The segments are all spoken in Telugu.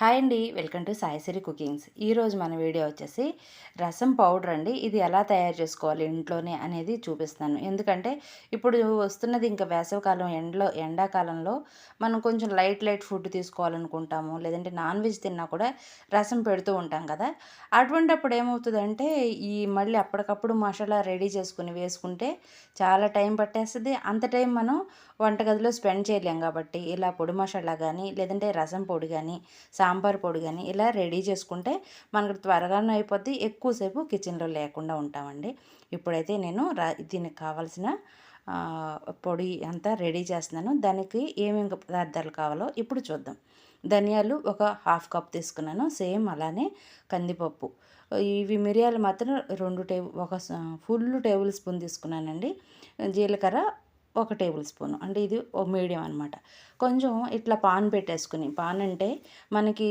హాయ్ అండి. Welcome to Saisiri cookings. ఈరోజు మన వీడియో వచ్చేసి రసం పౌడర్ అండి. ఇది ఎలా తయారు చేసుకోవాలి ఇంట్లోనే అనేది చూపిస్తాను ఎందుకంటే ఇప్పుడు వస్తున్నది ఇంకా వేసవకాలం ఎండలో ఎండాకాలంలో మనం కొంచెం లైట్ లైట్ ఫుడ్ తీసుకోవాలనుకుంటాము. లేదంటే నాన్ వెజ్ తిన్నా కూడా రసం పెడుతూ ఉంటాం కదా. అటువంటి అప్పుడు ఏమవుతుందంటే ఈ మళ్ళీ అప్పటికప్పుడు మసాలా రెడీ చేసుకుని వేసుకుంటే చాలా టైం పట్టేస్తుంది. అంత టైం మనం వంటగదిలో స్పెండ్ చేయలేం కాబట్టి ఇలా పొడి మసాలా కానీ లేదంటే రసం పొడి కానీ సాంబార్ పొడి కానీ ఇలా రెడీ చేసుకుంటే మనకు త్వరగానే అయిపోద్ది. ఎక్కువసేపు కిచెన్లో లేకుండా ఉంటామండి. ఇప్పుడైతే నేను దీనికి కావాల్సిన పొడి అంతా రెడీ చేస్తున్నాను. దానికి ఏమేమి పదార్థాలు కావాలో ఇప్పుడు చూద్దాం. ధనియాలు ఒక హాఫ్ కప్ తీసుకున్నాను. సేమ్ అలానే కందిపప్పు. ఇవి మిరియాలు మాత్రం రెండు టేబుల్ ఒక ఫుల్ టేబుల్ స్పూన్ తీసుకున్నానండి. జీలకర్ర ఒక టేబుల్ స్పూన్. అంటే ఇది ఒక మీడియం అనమాట కొంచెం ఇట్లా పాన్ పెట్టేసుకుని పాన్ అంటే మనకి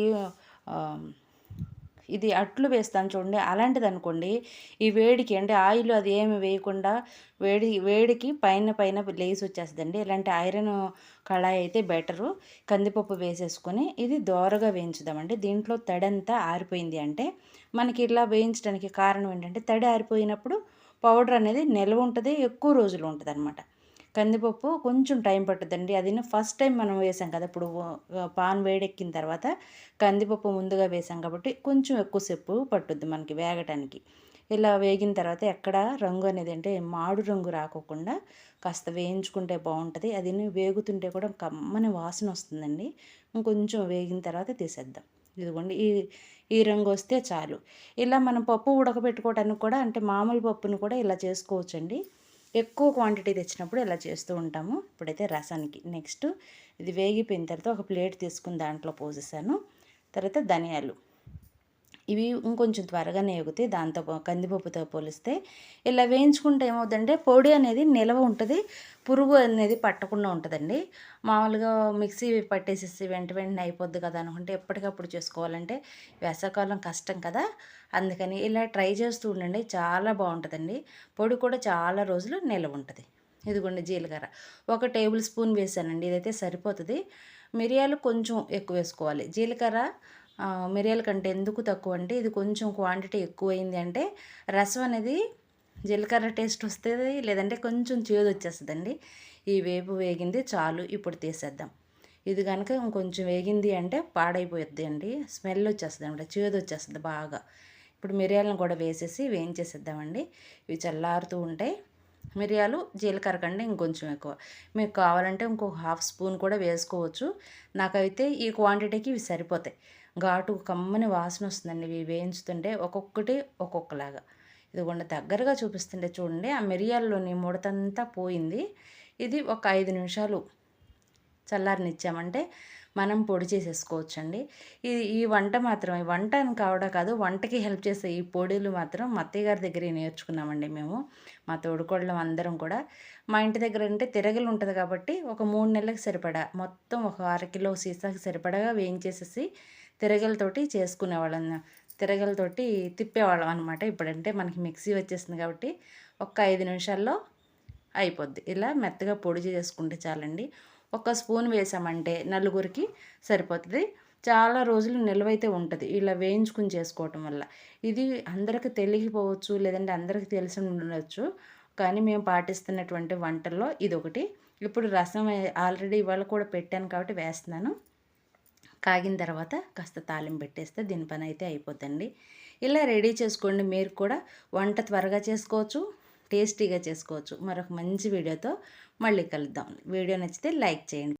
ఇది అట్లు వేస్తాను చూడండి అలాంటిది అనుకోండి ఈ వేడికి అంటే ఆయిల్ అది ఏమి వేయకుండా వేడి వేడికి పైన పైన లేసి వచ్చేస్తుందండి. ఇలాంటి ఐరన్ కళాయి అయితే బెటరు. కందిపప్పు వేసేసుకొని ఇది దోరగా వేయించుదామండి. దీంట్లో తడంతా ఆరిపోయింది అంటే మనకి ఇలా వేయించడానికి కారణం ఏంటంటే తడి ఆరిపోయినప్పుడు పౌడర్ అనేది నిల్వ ఉంటుంది ఎక్కువ రోజులు ఉంటుంది అనమాట కందిపప్పు కొంచెం టైం పట్టుద్దండి. అది ఫస్ట్ టైం మనం వేసాం కదా ఇప్పుడు పాన్ వేడెక్కిన తర్వాత కందిపప్పు ముందుగా వేసాం కాబట్టి కొంచెం ఎక్కువసేపు పట్టుద్ది మనకి వేగటానికి. ఇలా వేగిన తర్వాత ఎక్కడ రంగు అనేది అంటే మాడు రంగు రాకోకుండా కాస్త వేయించుకుంటే బాగుంటుంది. అది వేగుతుంటే కూడా కమ్మని వాసన వస్తుందండి. ఇంకొంచెం వేగిన తర్వాత తీసేద్దాం. ఇదిగోండి ఈ ఈ రంగు వస్తే చాలు. ఇలా మనం పప్పు ఉడకబెట్టుకోవడానికి కూడా అంటే మామూలు పప్పును కూడా ఇలా చేసుకోవచ్చండి. ఎక్కువ క్వాంటిటీ తెచ్చినప్పుడు ఇలా చేస్తూ ఉంటాము? ఇప్పుడైతే రసానికి. నెక్స్ట్ ఇది వేగిపోయిన తర్వాత ఒక ప్లేట్ తీసుకుని దాంట్లో పోసేసాను. తర్వాత ధనియాలు. ఇవి ఇంకొంచెం త్వరగానే ఎగుతాయి. దాంతో కందిపప్పుతో పోలిస్తే ఇలా వేయించుకుంటే ఏమవుతుందంటే పొడి అనేది నిలవ ఉంటుంది పురుగు అనేది పట్టకుండా ఉంటుందండి. మామూలుగా మిక్సీ పట్టేసేసి వెంట వెంటనే అయిపోద్ది కదా అనుకుంటే ఎప్పటికప్పుడు చేసుకోవాలంటే వేసవకాలం కష్టం కదా. అందుకని ఇలా ట్రై చేస్తూ ఉండండి. చాలా బాగుంటుందండి. పొడి కూడా చాలా రోజులు నిలవ ఉంటుంది. ఇదిగోండి జీలకర్ర. ఒక టేబుల్ స్పూన్ వేసానండి. ఇదైతే సరిపోతుంది. మిరియాలు కొంచెం ఎక్కువ వేసుకోవాలి. జీలకర్ర మిరియాల కంటే ఎందుకు తక్కువ అంటే ఇది కొంచెం క్వాంటిటీ ఎక్కువైంది అంటే రసం అనేది జీలకర్ర టేస్ట్ వస్తుంది లేదంటే కొంచెం చేదు వచ్చేస్తుందండి. ఈ వేపు వేగింది చాలు ఇప్పుడు తీసేద్దాం. ఇది కనుక ఇంకొంచెం వేగింది అంటే పాడైపోద్ది అండి స్మెల్ వచ్చేస్తుంది అనమాట చేదు వచ్చేస్తుంది బాగా. ఇప్పుడు మిరియాలను కూడా వేసేసి వేయించేసేద్దామండి. ఇవి చల్లారుతూ ఉంటాయి మిరియాలు జీలకర్ర కంటే ఇంకొంచెం ఎక్కువ. మీకు కావాలంటే ఇంకొక హాఫ్ స్పూన్ కూడా వేసుకోవచ్చు. నాకైతే ఈ క్వాంటిటీకి ఇవి సరిపోతాయి. ఘాటు కమ్మని వాసన వస్తుందండి. ఇవి వేయించుతుంటే ఒక్కొక్కటి ఒక్కొక్కలాగా. ఇదిగోండి దగ్గరగా చూపిస్తుంటే చూడండి ఆ మిరియాల్లోని ముడతంతా పోయింది. ఇది ఒక ఐదు నిమిషాలు చల్లారనిచ్చామంటే మనం పొడి చేసేసుకోవచ్చండి. ఈ ఈ వంట మాత్రం ఈ వంట అని కావడం కాదు వంటకి హెల్ప్ చేసే ఈ పొడిలు మాత్రం మా అత్తయ్య గారి దగ్గర నేర్చుకున్నామండి మేము మా తోడుకోళ్ళం అందరం కూడా. మా ఇంటి దగ్గర అంటే తిరగలు ఉంటుంది కాబట్టి ఒక మూడు నెలలకు సరిపడా మొత్తం ఒక అరకిలో సీసాకి సరిపడగా వేయించేసేసి తిరగలతోటి చేసుకునేవాళ్ళం. తిరగలతోటి తిప్పేవాళ్ళం అనమాట ఇప్పుడంటే మనకి మిక్సీ వచ్చేసింది కాబట్టి ఒక ఐదు నిమిషాల్లో అయిపోద్ది. ఇలా మెత్తగా పొడి చేసుకుంటే చాలండి. ఒక స్పూన్ వేసామంటే నలుగురికి సరిపోతుంది. చాలా రోజులు నిల్వైతే ఉంటుంది. ఇలా వేయించుకుని చేసుకోవటం వల్ల. ఇది అందరికి తెలియకపోవచ్చు లేదంటే అందరికి తెలిసి ఉండవచ్చు కానీ మేము పాటిస్తున్నటువంటి వంటల్లో ఇది ఒకటి ఇప్పుడు రసం ఆల్రెడీ ఇవాళ కూడా పెట్టాను కాబట్టి వేస్తున్నాను. కాగిన తర్వాత కాస్త తాలింపు పెట్టేస్తే దీని పని అయితే అయిపోతుంది ఇలా రెడీ చేసుకోండి. మీరు కూడా వంట త్వరగా చేసుకోవచ్చు టేస్టీగా చేసుకోవచ్చు. మరొక మంచి వీడియోతో మళ్ళీ కలుద్దాం. వీడియో నచ్చితే లైక్ చేయండి.